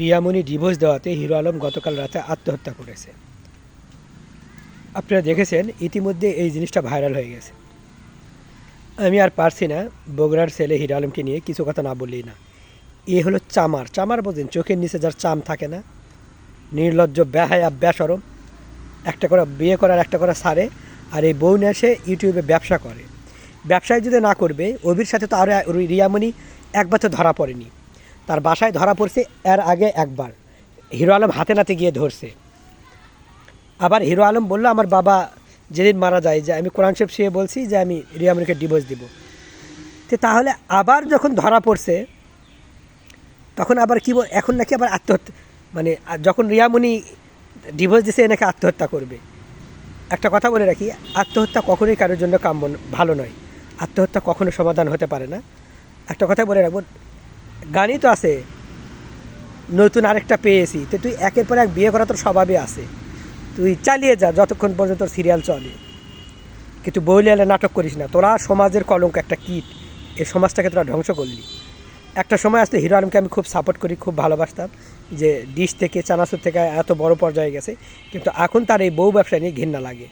Riyamoni divorce দেওয়াতে hero Alam গতকাল রাতে আত্মহত্যা করেছে। আপনারা দেখেছেন, ইতিমধ্যে এই জিনিসটা ভাইরাল হয়ে গেছে। আমি আর পারছি না বগুড়ার ছেলে হিরো আলমকে নিয়ে কিছু কথা না বললেই না। এ হলো চামার। চামার বোঝেন চোখের নিচে যার চাম থাকে না, নির্লজ্জ, বেহায়া ব্যাসরম একটা করে বিয়ে করার, একটা করে সারে, আর এই বউ এসে ইউটিউবে ব্যবসা করে। ব্যবসায় যদি না করবে, অভির সাথে তো আরও রিয়ামণি একবার তো ধরা পড়েনি। তার বাসায় ধরা পড়ছে এর আগে একবার। হিরো আলম হাতে নাতে গিয়ে ধরছে। আবার হিরো আলম বলল, আমার বাবা যেদিন মারা যায়, যে আমি কোরআন শরীফ শুয়ে বলছি যে আমি রিয়ামণিকে ডিভোর্স দিব। তো তাহলে আবার যখন ধরা পড়ছে, তখন আবার কি এখন নাকি আবার আত্মহত্যা মানে যখন রিয়ামণি ডিভোর্স দিছে, এ নাকি আত্মহত্যা করবে। একটা কথা বলে রাখি, আত্মহত্যা কখনোই কারোর জন্য কাম্য ভালো নয়। আত্মহত্যা কখনো সমাধান হতে পারে না। একটা কথা বলে রাখব গানই তো আছে। নতুন আরেকটা পেয়েছি। তো তুই একের পর এক বিয়ে করা তোর স্বভাবে আছে। তুই চালিয়ে যা যতক্ষণ পর্যন্ত তোর সিরিয়াল চলে। কিন্তু বইলে নাটক করিস না। তোরা সমাজের কলঙ্ক একটা কীট। এই সমাজটাকে তোরা ধ্বংস করলি। একটা সময় আসতে হিরো আলমকে আমি খুব সাপোর্ট করি, খুব ভালোবাসতাম যে ডিশ থেকে, চানাচুর থেকে এত বড় পর্যায়ে গেছে। কিন্তু এখন তার এই বউ ব্যবসা নিয়ে ঘৃণা লাগে।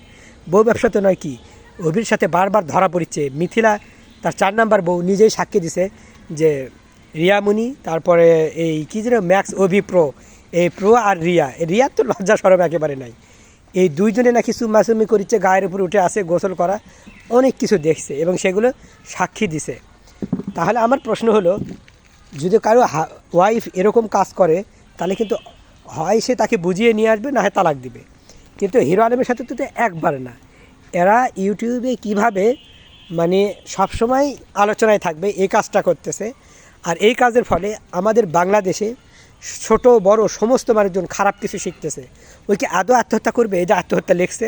বউ ব্যবসাতে নয় কি, অভির সাথে বারবার ধরা পড়ছে মিথিলা তার চার নাম্বার বউ নিজেই সাক্ষী দিছে যে রিয়ামুনি তারপরে এই কী যেন ম্যাক্স ওভি প্রো, এই প্রো আর রিয়া। রিয়ার তো লজ্জা সরব একেবারে নাই। এই দুইজনে নাকি সুমাসুমি করিচ্ছে, গায়ের উপর উঠে আসে গোসল করা, অনেক কিছু দেখছে এবং সেগুলো সাক্ষী দিছে। তাহলে আমার প্রশ্ন হলো, যদি কারও ওয়াইফ এরকম কাজ করে, তাহলে কিন্তু হয় সে তাকে বুঝিয়ে নিয়ে আসবে, না হয় তালাক দিবে। কিন্তু হিরো আলমের সাথে তো একবার না। এরা ইউটিউবে কীভাবে মানে সবসময় আলোচনায় থাকবে, এই কাজটা করতেছে। আর এই কাজের ফলে আমাদের বাংলাদেশে ছোট, বড়, সমস্ত মানুষজন খারাপ কিছু শিখতেছে। ওই কি আদৌ আত্মহত্যা করবে? এই যে আত্মহত্যা লেখছে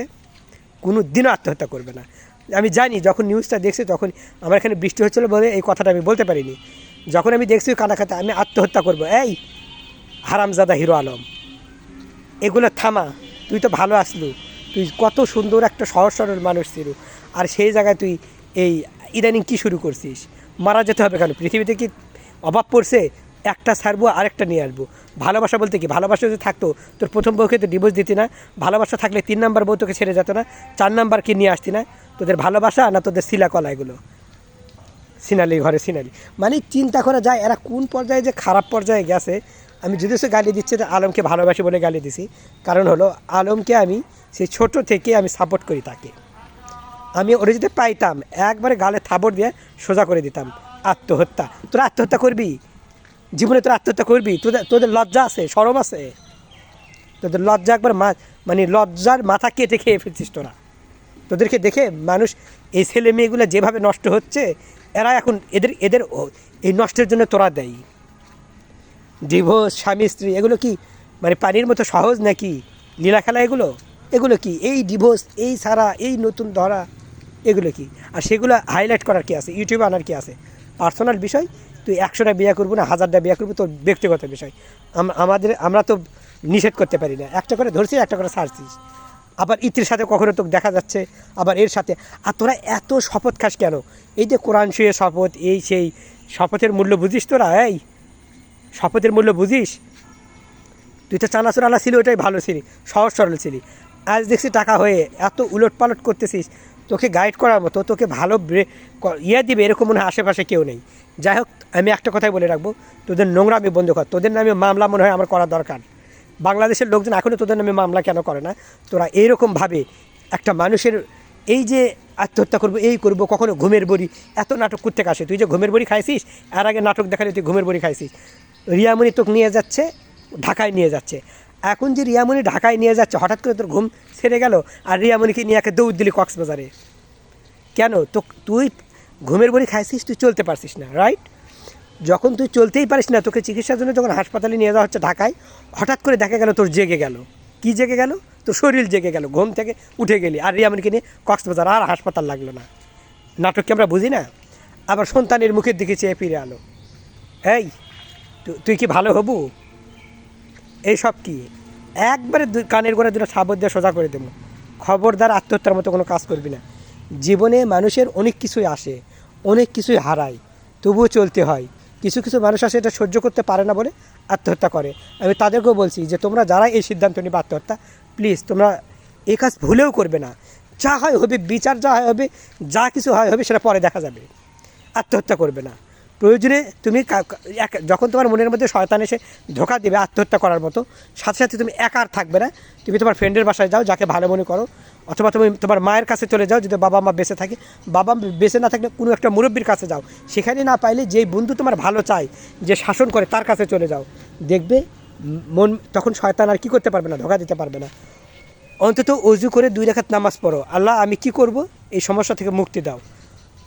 কোনো দিনও আত্মহত্যা করবে না। আমি জানি, যখন নিউজটা দেখছি তখন আমার এখানে বৃষ্টি হচ্ছিল বলে এই কথাটা আমি বলতে পারিনি। যখন আমি দেখছি কানাখাতে আমি আত্মহত্যা করব। এই হারামজাদা হিরো আলম, এগুলো থামা, তুই তো ভালো আসলু। তুই কত সুন্দর একটা সহজ সরল মানুষ ছিল। আর সেই জায়গায় তুই এই ইদানিং কী শুরু করছিস? মারা যেতে হবে কেন? পৃথিবীতে কি অভাব পড়ছে একটা ছাড়বো, আরেকটা নিয়ে আসব। ভালোবাসা বলতে কি? ভালোবাসা যদি থাকতো, তোর প্রথম বউকে তো ডিভোর্স দিতি না। ভালোবাসা থাকলে তিন নাম্বার বউ তোকে ছেড়ে যেত না, চার নাম্বার কি নিয়ে আসতি না। তোদের ভালোবাসা না তোদের শিলাকলা এগুলো সিনালি ঘরে সিনালি। মানে চিন্তা করা যায়, এরা কোন পর্যায়ে যে খারাপ পর্যায়ে গেছে, আমি যদি সে গালি দিচ্ছি, তো আলমকে ভালোবাসি বলে গালি দিছি। কারণ হলো, আলমকে আমি সেই ছোট থেকে আমি সাপোর্ট করি তাকে। আমি ওরা যদি পাইতাম, একবারে গালে থাবড় দিয়ে সোজা করে দিতাম। আত্মহত্যা। তোরা আত্মহত্যা করবি? জীবনে তোরা আত্মহত্যা করবি? তোদের তোদের লজ্জা আছে? সরম আছে? তোদের লজ্জা একবার মা মানে লজ্জার মাথা কেটে খেয়ে ফেলছিস তোরা। তোদেরকে দেখে মানুষ এই ছেলে মেয়েগুলো যেভাবে নষ্ট হচ্ছে, এরা এখন এদের এদের এই নষ্টের জন্য তোরা দেয়। ডিভোর্স, স্বামী, স্ত্রী, এগুলো কি মানে পানির মতো সহজ নাকি? লীলা খেলা এগুলো? এগুলো কি? এই ডিভোর্স, এই সারা, এই নতুন ধরা, এগুলো কি? আর সেগুলো হাইলাইট করার কি আছে? ইউটিউবে আনার কি আছে? পার্সোনাল বিষয়, তুই একশোটা বিয়ে করব না, হাজারটা বিয়ে করব, তোর ব্যক্তিগত বিষয়। আম- আমাদের, আমরা তো নিষেধ করতে পারি না। একটা করে ধরছিস, একটা করে ছাড়ছিস। আবার ইতির সাথে কখনো তোকে দেখা যাচ্ছে, আবার এর সাথে। আর তোরা এত শপথ খাস কেন? এই যে কোরআন শুয়ে শপথ, এই সেই শপথের মূল্য বুঝিস তোরা, এই? শপথের মূল্য বুঝিস? তুই তো চানাচুর আলা ছিলি ওটাই ভালো ছিলি, সহজ সরল ছিলি। আজ দেখছি টাকা হয়ে এত উলট পালট করতেছিস তোকে গাইড করার মতো, তোকে ভালো ইয়ে দিবে এরকম মনে হয় আশেপাশে কেউ নেই। যাই হোক, আমি একটা কথাই বলে রাখব, তোদের নোংরামি বন্ধ কর। তোদের নামে মামলা মনে হয় আমার করা দরকার। বাংলাদেশের লোকজন এখনও তোদের নামে মামলা কেন করে না? তোরা এইরকমভাবে একটা মানুষের এই যে আত্মহত্যা করব, এই করব, কখনো ঘুমের বড়ি, এত নাটক করতে আসে তুই যে ঘুমের বড়ি খাইছিস আর আগে নাটক দেখালে তুই ঘুমের বড়ি খাইছিস। রিয়ামণি তোকে নিয়ে যাচ্ছে, ঢাকায় নিয়ে যাচ্ছে। এখন যে রিয়ামণি ঢাকায় নিয়ে যাচ্ছে, হঠাৎ করে তোর ঘুম ছেড়ে গেল আর রিয়ামণিকে নিয়ে একে দৌড় দিলি কক্সবাজারে। কেন? তো তুই ঘুমের বড়ি খাইছিস, তুই চলতে পারছিস না রাইট যখন তুই চলতেই পারিস না, তোকে চিকিৎসার জন্য যখন হাসপাতালে নিয়ে যাওয়া হচ্ছে ঢাকায়, হঠাৎ করে দেখা গেল তোর জেগে গেল। কি জেগে গেল? তোর শরীর জেগে গেল, ঘুম থেকে উঠে গেলি। আর রিয়ামণিকে নিয়ে কক্সবাজার আর হাসপাতাল লাগল না। নাটককে আমরা বুঝি না? আবার সন্তানের মুখের দিকে চেয়ে ফিরে আলো। এই তুই কি ভালো হবু? এইসব কি? একবারে কানের গোড়া দুটো সাবর দিয়ে সোজা করে দেবো। খবরদার আত্মহত্যার মতো কোনো কাজ করবি না। জীবনে মানুষের অনেক কিছুই আসে, অনেক কিছুই হারায়, তবুও চলতে হয়। কিছু কিছু মানুষ আসে এটা সহ্য করতে পারে না বলে আত্মহত্যা করে। আমি তাদেরকেও বলছি যে, তোমরা যারা এই সিদ্ধান্ত নিবে আত্মহত্যা প্লিজ তোমরা এই কাজ ভুলেও করবে না। যা হয় হবে, বিচার যা হয় হবে, যা কিছু হয় হবে সেটা পরে দেখা যাবে। আত্মহত্যা করবে না। প্রয়োজনে তুমি এক- যখন তোমার মনের মধ্যে শয়তান এসে ধোকা দেবে, আত্মহত্যা করার মতো, সাথে সাথে তুমি একা আর থাকবে না। তুমি তোমার ফ্রেন্ডের বাসায় যাও, যাকে ভালো মনে করো, অথবা তুমি তোমার মায়ের কাছে চলে যাও, যদি বাবা মা বেঁচে থাকে। বাবা বেঁচে না থাকলে কোনো একটা মুরব্বীর কাছে যাও। সেখানে না পাইলে যেই বন্ধু তোমার ভালো চায়, যে শাসন করে, তার কাছে চলে যাও। দেখবে মন, তখন শয়তান আর কি করতে পারবে না, ধোকা দিতে পারবে না। অন্তত অজু করে দুই রেখাত নামাজ পড়ো। আল্লাহ, আমি কি করব? এই সমস্যা থেকে মুক্তি দাও।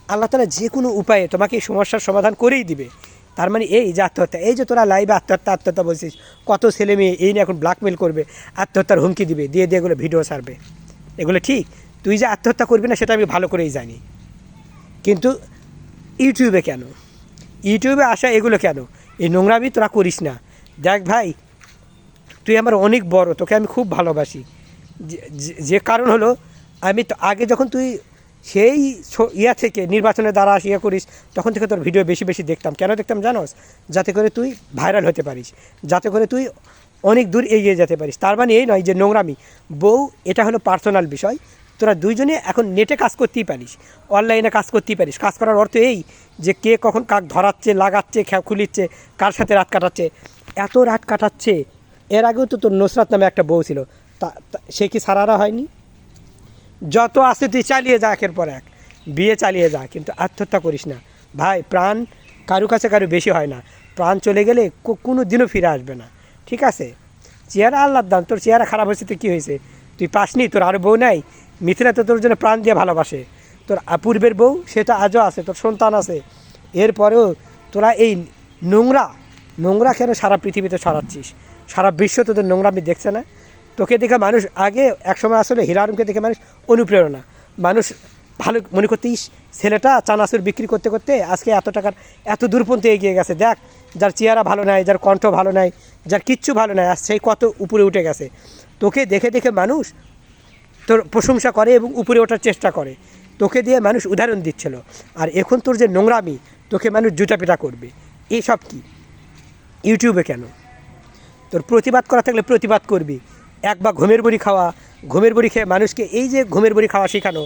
আল্লাহ তালা যে কোনো উপায়ে তোমাকে এই সমস্যার সমাধান করেই দিবে। তার মানে এই যে আত্মহত্যা, এই যে তোরা লাইভে আত্মহত্যা আত্মহত্যা বলছিস, কত ছেলে মেয়ে এই নিয়ে এখন ব্ল্যাকমেল করবে, আত্মহত্যার হুমকি দিবে, দিয়ে দিয়ে এগুলো ভিডিও ছাড়বে। এগুলো ঠিক, তুই যে আত্মহত্যা করবি না সেটা আমি ভালো করেই জানি। কিন্তু ইউটিউবে কেন? ইউটিউবে আসা এগুলো কেন? এই নোংরামি তোরা করিস না। দেখ ভাই, তুই আমার অনেক বড়, তোকে আমি খুব ভালোবাসি। যে- কারণ হলো, আমি তো আগে যখন তুই সেই ইয়া থেকে নির্বাচনে দ্বারা ইয়ে করিস, তখন থেকে তোর ভিডিও বেশি বেশি দেখতাম। কেন দেখতাম জানোস? যাতে করে তুই ভাইরাল হতে পারিস। যাতে করে তুই অনেক দূর এগিয়ে যেতে পারিস। তার মানে এই নয় যে নোংরামি। বউ, এটা হলো পার্সোনাল বিষয়। তোরা দুইজনে এখন নেটে কাজ করতেই পারিস। অনলাইনে কাজ করতেই পারিস। কাজ করার অর্থ এই যে কে কখন কাক ধরাচ্ছে, লাগাচ্ছে খে খুলিচ্ছে, কার সাথে রাত কাটাচ্ছে। এত রাত কাটাচ্ছে। এর আগেও তো তোর নুসরাত নামে একটা বউ ছিল। তা- সে কি সারারা হয়নি? যত আছে তুই চালিয়ে যা একের পর এক। বিয়ে চালিয়ে যা, কিন্তু আত্মহত্যা করিস না। ভাই, প্রাণ কারু কাছে কারু বেশি হয় না। প্রাণ চলে গেলে কোনো দিনও ফিরে আসবে না। ঠিক আছে? চেহারা আল্লাহর দান, তোর চেহারা খারাপ হয়েছে তো কী হয়েছে? তুই পাসনি, তোর আরও বউ নাই। মিথিলা তো তোর জন্য প্রাণ দিয়ে ভালোবাসে। তোর পূর্বের বউ সেটা আজও আছে, তোর সন্তান আছে। এরপরেও তোরা এই নোংরা নোংরা কেন সারা পৃথিবীতে ছড়াচ্ছিস? সারা বিশ্ব তোদের নোংরামি দেখছে না? তোকে দেখে মানুষ আগে একসময় আসলে হিরারুমকে দেখে মানুষ অনুপ্রেরণা। মানুষ ভালো মনে করতে ইস ছেলেটা চানাচুর বিক্রি করতে করতে আজকে এত টাকার, এত দূর এগিয়ে গেছে। দেখ, যার চেহারা ভালো নাই, যার কণ্ঠ ভালো নাই, যার কিচ্ছু ভালো নাই, আর সেই কত উপরে উঠে গেছে। তোকে দেখে দেখে মানুষ তোর প্রশংসা করে এবং উপরে ওঠার চেষ্টা করে। তোকে দিয়ে মানুষ উদাহরণ দিচ্ছিল। আর এখন তোর যে নোংরামি, তোকে মানুষ জুতা পিটা করবে। এইসব কি? ইউটিউবে কেন? তোর প্রতিবাদ করা থাকলে প্রতিবাদ করবি। এক বা ঘুমের বড়ি খাওয়া, ঘুমের বড়ি খেয়ে মানুষকে এই যে ঘুমের বড়ি খাওয়া শেখানো,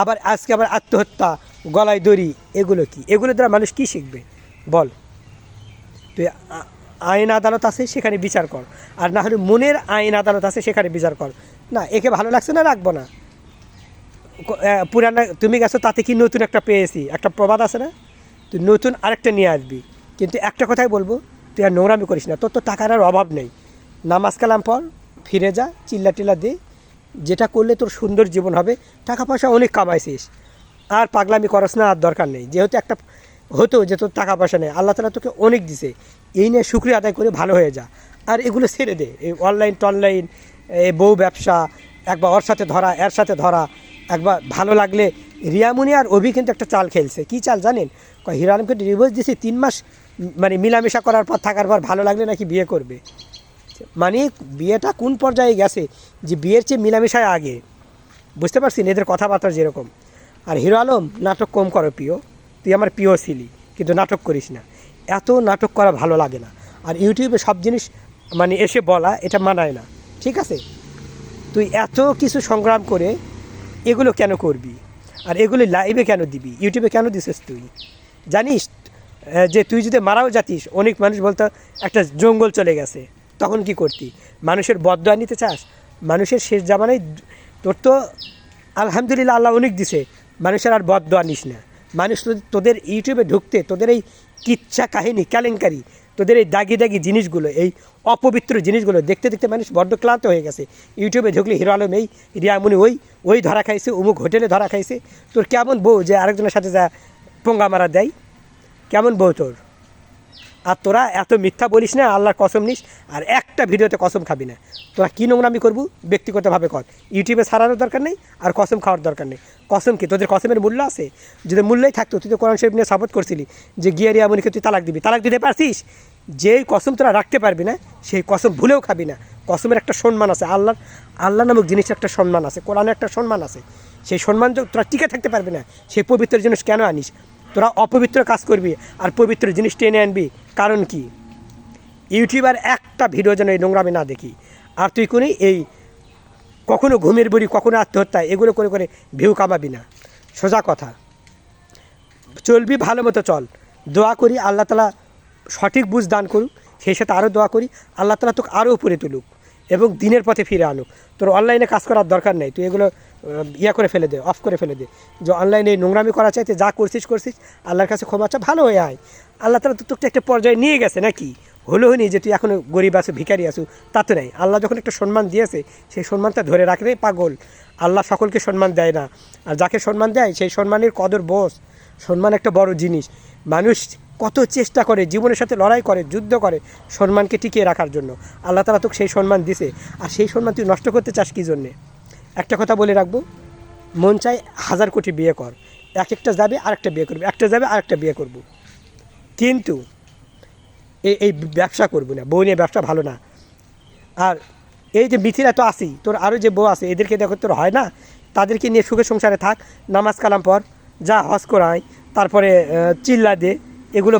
আবার আজকে আবার আত্মহত্যা, গলায় দড়ি, এগুলো কি? এগুলো দ্বারা মানুষ কি শিখবে? বল। তুই আইন আদালত আছে, সেখানে বিচার কর। আর না হলে মনের আইন আদালত আছে, সেখানে বিচার কর। না, একে ভালো লাগছে না, রাখব না। পুরানা তুমি গেছো, তাতে কি নতুন একটা পেয়েছি? একটা প্রবাদ আছে না? তুই নতুন আরেকটা নিয়ে আসবি। কিন্তু একটা কথাই বলব, তুই আর নোংরামি করিস না। তোর তো টাকার আর অভাব নেই। নামাজ কালাম পর ফিরে যা চিল্লা টিল্লা দে। যেটা করলে তোর সুন্দর জীবন হবে টাকা পয়সা অনেক কামাইছিস। আর পাগলামি করস না, আর দরকার নেই। যেহেতু একটা হতো যে তোর টাকা পয়সা নেই, আল্লাহ তালা তোকে অনেক দিছে। এই নিয়ে শুক্রিয়া আদায় করে ভালো হয়ে যা। আর এগুলো ছেড়ে দে। এই অনলাইন, টনলাইন, এই বউ ব্যবসা, একবার ওর সাথে ধরা, এর সাথে ধরা, একবার ভালো লাগলে রিয়ামুনি আর অভি কিন্তু একটা চাল খেলছে। কি চাল জানেন? কয় হিরো আলমকে ডিভোর্স দিছে, তিন মাস মানে মিলামেশা করার পর, থাকার পর ভালো লাগলে নাকি বিয়ে করবে। মানে বিয়েটা কোন পর্যায়ে গেছে? যে বিয়ের চেয়ে মিলামেশায় আগে। বুঝতে পারছেন এদের কথাবার্তা যেরকম। আর হিরো আলম, নাটক কম করো প্রিয়। তুই আমার প্রিয় ছিলি, কিন্তু নাটক করিস না। এত নাটক করা ভালো লাগে না। আর ইউটিউবে সব জিনিস মানে এসে বলা, এটা মানায় না। ঠিক আছে? তুই এত কিছু সংগ্রাম করে এগুলো কেন করবি? আর এগুলো লাইভে কেন দিবি? ইউটিউবে কেন দিছিস তুই? জানিস যে তুই যদি মারাও যাতিস, অনেক মানুষ বলতো, একটা জঙ্গল চলে গেছে। তখন কি করতি? মানুষের বদয়া নিতে চাস? মানুষের শেষ জামানায় তোর তো আলহামদুলিল্লাহ আল্লাহ অনেক দিছে। মানুষের আর বদয়া নিস না। মানুষ তোদের- ইউটিউবে ঢুকতে, তোদের এই কিচ্ছা কাহিনী, কেলেঙ্কারি, তোদের এই দাগি দাগি জিনিসগুলো, এই অপবিত্র জিনিসগুলো দেখতে দেখতে মানুষ বড্ড ক্লান্ত হয়ে গেছে। ইউটিউবে ঢুকলে হিরো আলম এই রিয়ামুনি ওই ওই ধরা খাইছে, অমুক হোটেলে ধরা খাইছে। তোর কেমন বউ যে আরেকজনের সাথে যা পোঙ্গা মারা দেয়? কেমন বউ তোর? আর তোরা এত মিথ্যা বলিস না, আল্লাহর কসম নিস, আর একটা ভিডিওতে কসম খাবি না। তোরা কী নোংরামি করব? ব্যক্তিগতভাবে কর। ইউটিউবে ছাড়ানোর দরকার নেই, আর কসম খাওয়ার দরকার নেই। কসম কি? তোদের কসমের মূল্য আছে? যদি মূল্যই থাকতো, তুই তো কোরআন শরীফ নিয়ে সাপোর্ট করছিলি যে, গিয়ে রিয়ামনিকে তুই তালাক দিবি। তালাক দিতে পারছিস? যেই কসম তোরা রাখতে পারবি না, সেই কসম ভুলেও খাবি না। কসমের একটা সম্মান আছে, আল্লাহর, আল্লাহ নামক জিনিসের একটা সম্মান আছে, কোরআনের একটা সম্মান আছে। সেই সম্মান তোরা টিকে থাকতে পারবি না। সেই পবিত্র জিনিস কেন আনিস? তোরা অপবিত্র কাজ করবি আর পবিত্র জিনিস টেনে আনবি। কারণ কি? ইউটিউবার একটা ভিডিও যেন এই নোংরামি না দেখি। আর তুই কোনো এই কখনো ঘুমের বুড়ি, কখনো আত্মহত্যা, এগুলো করে করে ভিউ কামাবি না। সোজা কথা। চলবি ভালো মতো চল। দোয়া করি আল্লাহ তালা সঠিক বুঝ দান করুক, সেই সাথে আরও দোয়া করি, আল্লাহ তালা তোকে আরও উপরে তুলুক। এবং দিনের পথে ফিরে আনুক তোর অনলাইনে কাজ করার দরকার নেই। তুই এগুলো ইয়া করে ফেলে দে অফ করে ফেলে দে। যে অনলাইনে নোংরামি করা চাইতে যা করছিস করছিস, আল্লাহর কাছে ক্ষমা চা ভালো হয়ে আয়। আল্লাহ তালা তো তোকে একটা পর্যায়ে নিয়ে গেছে নাকি? হলো হয়নি যে তুই এখনও গরিব আছো, ভিখারি আছো, তা তো নেই। আল্লাহ যখন একটা সম্মান দিয়েছে, সেই সম্মানটা ধরে রাখলে পাগল। আল্লাহ সকলকে সম্মান দেয় না। আর যাকে সম্মান দেয়, সেই সম্মানের কদর বোস সম্মান একটা বড় জিনিস। মানুষ কত চেষ্টা করে, জীবনের সাথে লড়াই করে, যুদ্ধ করে সম্মানকে টিকিয়ে রাখার জন্য। আল্লাহ তালা তোকে সেই সম্মান দিছে। আর সেই সম্মান তুই নষ্ট করতে চাস কী জন্যে? একটা কথা বলে রাখব, মন চাই হাজার কোটি বিয়ে কর। এক একটা যাবে, আরেকটা বিয়ে করবে। একটা যাবে, আরেকটা বিয়ে করব। কিন্তু এই এই ব্যবসা করব না। বউ নিয়ে ব্যবসা ভালো না। আর এই যে মিথিরা তো আসি তোর আরও যে বউ আছে, এদেরকে দেখো, তোর হয় না? তাদেরকে নিয়ে সুখে সংসারে থাক, নামাজ কালাম পর যা হজ করাই তারপরে চিল্লা দে, এগুলো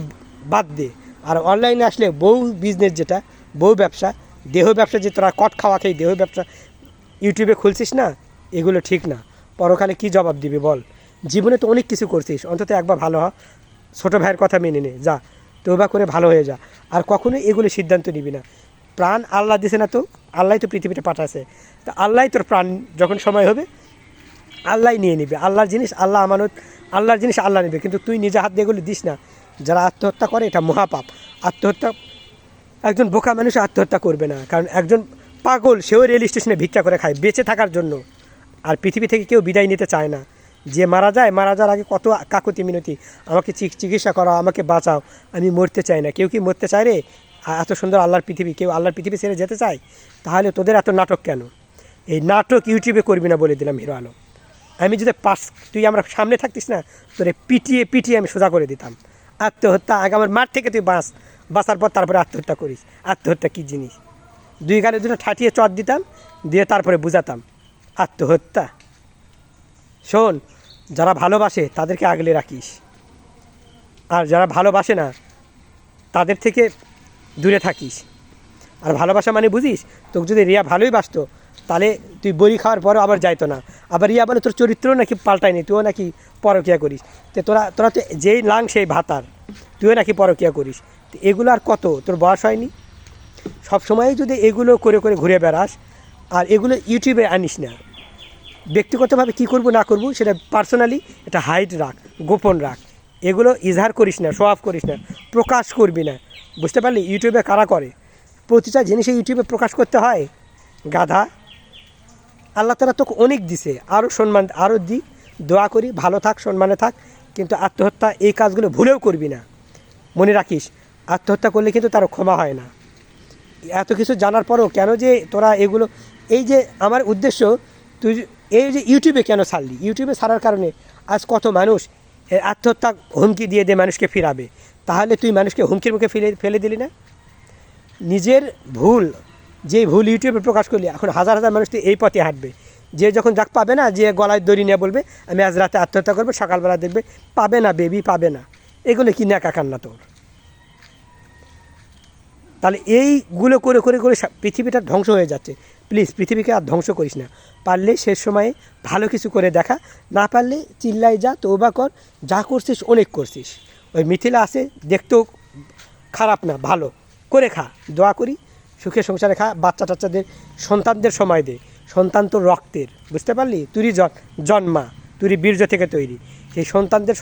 বাদ দে। আর অনলাইনে আসলে বউ বিজনেস যেটা, বউ ব্যবসা, দেহ ব্যবসা যে তোরা কট খাওয়া খেয়ে দেহ ব্যবসা, ইউটিউবে খুলছিস না, এগুলো ঠিক না। পরকালে কি জবাব দিবি বল? জীবনে তো অনেক কিছু করছিস, অন্তত একবার ভালো হ। ছোটো ভাইয়ের কথা মেনে নে, যা তোবা করে ভালো হয়ে যা। আর কখনোই এগুলো সিদ্ধান্ত নিবি না। প্রাণ আল্লাহ দিছে না তো, আল্লাহ তো পৃথিবীতে পাঠাছে তা আল্লাহ তোর প্রাণ, যখন সময় হবে আল্লাহ নিয়ে নিবে। আল্লাহর জিনিস আল্লাহ আমানত, আল্লাহর জিনিস আল্লাহ নেবে। কিন্তু তুই নিজে হাত দিয়ে দিস না। যারা আত্মহত্যা করে, এটা মহাপাপ। আত্মহত্যা, একজন বোকা মানুষ আত্মহত্যা করবে না। কারণ একজন পাগল, সেও রেল স্টেশনে ভিক্ষা করে খায়, বেঁচে থাকার জন্য। আর পৃথিবী থেকে কেউ বিদায় নিতে চায় না। যে মারা যায়, মারা যাওয়ার আগে কত কাকুতি মিনতি, আমাকে চিক- চিকিৎসা করাও, আমাকে বাঁচাও, আমি মরতে চাই না। কেউ কি মরতে চায় রে? এত সুন্দর আল্লাহর পৃথিবী, কেউ আল্লাহর পৃথিবী ছেড়ে যেতে চায়? তাহলে তোদের এত নাটক কেন? এই নাটক ইউটিউবে করবি না বলে দিলাম হিরো আলম। আমি যদি পাস তুই আমরা সামনে থাকতিস না, তোরে পিটিয়ে পিটিয়ে আমি সোজা করে দিতাম। আত্মহত্যা আগে আমার মাঠ থেকে তুই বাঁচ, বাঁচার পর তারপরে আত্মহত্যা করিস। আত্মহত্যা কী জিনিস? দুই গালে দুটো ঠাটিয়ে চট দিতাম, দিয়ে তারপরে বুঝাতাম, আত্মহত্যা। শোন, যারা ভালোবাসে তাদেরকে আগলে রাখিস। আর যারা ভালোবাসে না, তাদের থেকে দূরে থাকিস। আর ভালোবাসা মানে বুঝিস, তোকে যদি রিয়া ভালোই বাসতো তাহলে তুই বড়ি খাওয়ার পরও আবার যাইতো না। আবার রিয়া বলে তোর চরিত্র নাকি পাল্টায়নি, তুইও নাকি পরকিয়া করিস। তো তোরা তোরা তো যেই লাং সেই ভাতার, তুইও নাকি পরকিয়া করিস। তো এগুলো আর কত? তোর বয়স হয়নি? সব সময়ই যদি এগুলো করে করে ঘুরে বেড়াস, আর এগুলো ইউটিউবে আনিস না, ব্যক্তিগতভাবে কি করব, না করব, সেটা পার্সোনালি এটা হাইট রাখ, গোপন রাখ। এগুলো ইজহার করিস না শো অফ করিস না, প্রকাশ করবি না। বুঝতে পারলি? ইউটিউবে কারা করে? প্রতিটা জিনিসে ইউটিউবে প্রকাশ করতে হয়। গাধা আল্লাহ তালা তোকে অনেক দিছে। আরও সম্মান আরও দি, দোয়া করি, ভালো থাক, সম্মানে থাক, কিন্তু আত্মহত্যা এই কাজগুলো ভুলেও করবি না। মনে রাখিস, আত্মহত্যা করলে কিন্তু তারও ক্ষমা হয় না। এত কিছু জানার পরও কেন যে তোরা এগুলো, এই যে আমার উদ্দেশ্য, তুই এই যে ইউটিউবে কেন ছাড়লি? ইউটিউবে ছাড়ার কারণে আজ কত মানুষ আত্মহত্যা হুমকি দিয়ে দিয়ে মানুষকে ফিরাবে। তাহলে তুই মানুষকে হুমকির মুখে ফেলে ফেলে দিলি না? নিজের ভুল যে ভুল ইউটিউবে প্রকাশ করলি, এখন হাজার হাজার মানুষ তো এই পথে হাঁটবে। যে যখন যাক পাবে না, যে গলায় দড়ি নিয়ে বলবে, আমি আজ রাতে আত্মহত্যা করব, সকালবেলা দেখবে, পাবে না, বেবি পাবে না। এগুলো কি ন্যাকা কান্না তোর? তাহলে এইগুলো করে করে করে পৃথিবীটা ধ্বংস হয়ে যাচ্ছে। প্লিজ, পৃথিবীকে আর ধ্বংস করিস না। পারলে শেষ সময়ে ভালো কিছু করে দেখা, না পারলে চিল্লাই যা তৌবা কর, যা করছিস, অনেক করছিস। ওই মিথিলা আছে, দেখতেও খারাপ না, ভালো। করে খা, দোয়া করি। সুখে সংসারে খা, বাচ্চা টাচ্চাদের, সন্তানদের সময় দে। সন্তান তো রক্তের, বুঝতে পারলি? তুই জন্মা তুই বীর্য থেকে তৈরি। সেই সন্তানদের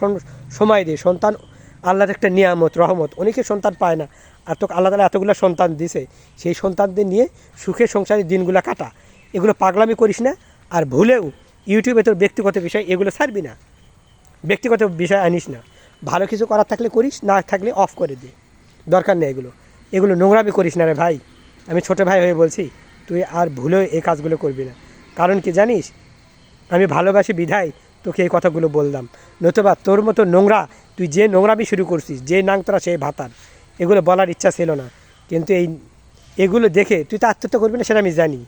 সময় দে। সন্তান আল্লাহর একটা নিয়ামত, রহমত। অনেকে সন্তান পায় না। আর তোকে আল্লাহ তালা এতগুলো সন্তান দিছে। সেই সন্তানদের নিয়ে সুখে সংসারের দিনগুলো কাটা। এগুলো পাগলামি করিস না। আর ভুলেও ইউটিউবে তোর ব্যক্তিগত বিষয় এগুলো ছাড়বি না। ব্যক্তিগত বিষয় আনিস না। ভালো কিছু করার থাকলে করিস, না থাকলে অফ করে দে। দরকার নেই এগুলো। এগুলো নোংরামি করিস না রে ভাই। আমি ছোটো ভাই হয়ে বলছি, তুই আর ভুলেও এই কাজগুলো করবি না। কারণ কি জানিস? আমি ভালোবাসি বিধায় তোকে এই কথাগুলো বললাম। নতুবা তোর মতো নোংরা, তুই যে নোংরামি শুরু করছিস, যে নাং তোরা সেই ভাতার, এগুলো বলার ইচ্ছা ছিল না। কিন্তু এই, এগুলো দেখে তুই তো আত্মহত্যা করবি না সেটা আমি জানি।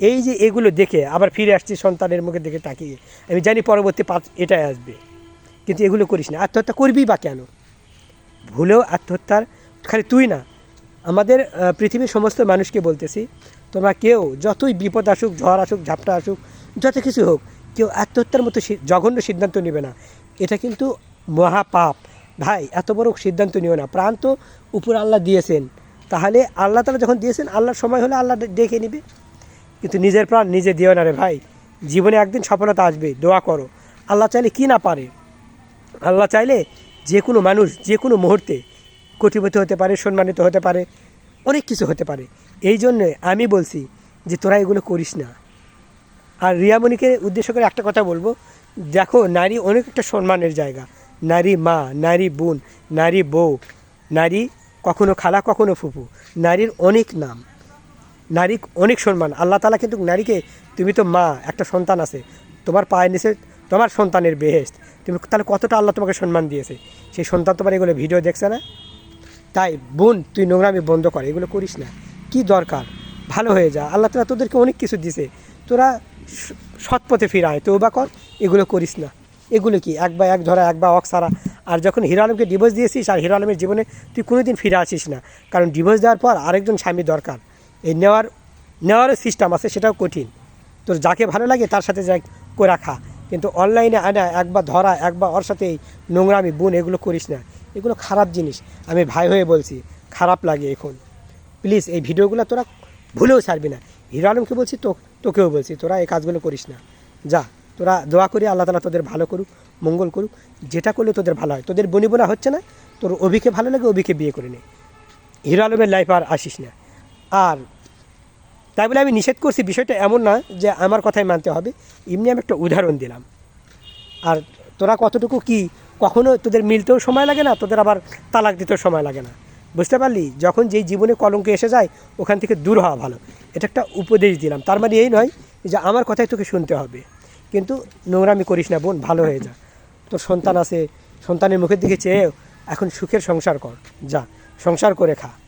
এই যে এগুলো দেখে আবার ফিরে আসছি সন্তানের মুখে দেখে তাকিয়ে। আমি জানি পরবর্তী পাত এটাই আসবে। কিন্তু এগুলো করিস না। আত্মহত্যা করবি বা কেন? ভুলেও আত্মহত্যার, খালি তুই না। আমাদের পৃথিবীর সমস্ত মানুষকে বলতেছি, তোমরা কেউ যতই বিপদ আসুক, ঝড় আসুক, ঝাপটা আসুক, যত কিছু হোক, কেউ আত্মহত্যার মতো জঘন্য সিদ্ধান্ত নেবে না। এটা কিন্তু মহাপাপ। ভাই, এত বড় সিদ্ধান্ত নিও না। প্রাণ তো উপর আল্লাহ দিয়েছেন। তাহলে আল্লাহ তালা যখন দিয়েছেন, আল্লাহর সময় হলে আল্লাহ ডে- দেখে নিবে। কিন্তু নিজের প্রাণ নিজে দিও না রে ভাই। জীবনে একদিন সফলতা আসবে, দোয়া করো। আল্লাহ চাইলে কি না পারে? আল্লাহ চাইলে যে কোনো মানুষ, যে কোনো মুহূর্তে কোটিপতি হতে পারে, সম্মানিত হতে পারে, অনেক কিছু হতে পারে। এই জন্যে আমি বলছি যে তোরা এগুলো করিস না। আর রিয়ামণিকে উদ্দেশ্য করে একটা কথা বলব। দেখো, নারী অনেক একটা সম্মানের জায়গা। নারী মা, নারী বোন, নারী বউ, নারী কখনো খালা, কখনো ফুপু। নারীর অনেক নাম। নারী অনেক সম্মান। আল্লাহ তালা কিন্তু নারীকে, তুমি তো মা, একটা সন্তান আছে, তোমার পায়ের নিচে তোমার সন্তানের বেহেস্ত তুমি তাহলে কতটা আল্লাহ তোমাকে সম্মান দিয়েছে? সেই সন্তান তোমার এগুলো ভিডিও দেখছে না? তাই বোন, তুই নোংরামি বন্ধ কর, এগুলো করিস না। কি দরকার? ভালো হয়ে যা। আল্লাহ তালা তোদেরকে অনেক কিছু দিছে। তোরা সৎ পথে ফিরায় তো বা কর, এগুলো করিস না। এগুলো কি? এক বা এক ধরা, এক বা অক সারা। আর যখন হিরো আলমকে ডিভোর্স দিয়েছিস আর হিরো আলমের জীবনে তুই কোনোদিন ফিরে আসিস না। কারণ ডিভোর্স দেওয়ার পর আরেকজন স্বামী দরকার। এই নেওয়ার, নেওয়ারও সিস্টেম আছে, সেটাও কঠিন। তোর যাকে ভালো লাগে তার সাথে যাই, করে খা কিন্তু অনলাইনে আনা একবার ধরা একবার ওর সাথে নোংরামি, বোন, এগুলো করিস না। এগুলো খারাপ জিনিস। আমি ভাই হয়ে বলছি, খারাপ লাগে এখন। প্লিজ এই ভিডিওগুলো তোরা ভুলেও ছাড়বি না। হিরো আলমকে বলছি, তো তোকেও বলছি, তোরা এই কাজগুলো করিস না। যা, তোরা দোয়া করি আল্লাহ তালা তোদের ভালো করুক, মঙ্গল করুক, যেটা করলে তোদের ভালো হয়। তোদের বনি বোনা হচ্ছে না, তোর অভিকে ভালো লাগে, অভিকে বিয়ে করে নে। হিরো আলমের লাইফ আর আসিস না। আর তাই বলে আমি নিষেধ করছি, বিষয়টা এমন না যে আমার কথাই মানতে হবে। এমনি আমি একটা উদাহরণ দিলাম। আর তোরা কতটুকু কি কখনো তোদের মিলতেও সময় লাগে না, তোদের আবার তালাক দিতেও সময় লাগে না। বুঝতে পারলি? যখন যেই জীবনে কলঙ্ক এসে যায়, ওখান থেকে দূর হওয়া ভালো। এটা একটা উপদেশ দিলাম। তার মানে এই নয় যে আমার কথাই তোকে শুনতে হবে। কিন্তু নোংরামি করিস না বোন, ভালো হয়ে যা। তোর সন্তান আছে, সন্তানের মুখের দিকে চেয়েও এখন সুখের সংসার কর। যা, সংসার করে খা।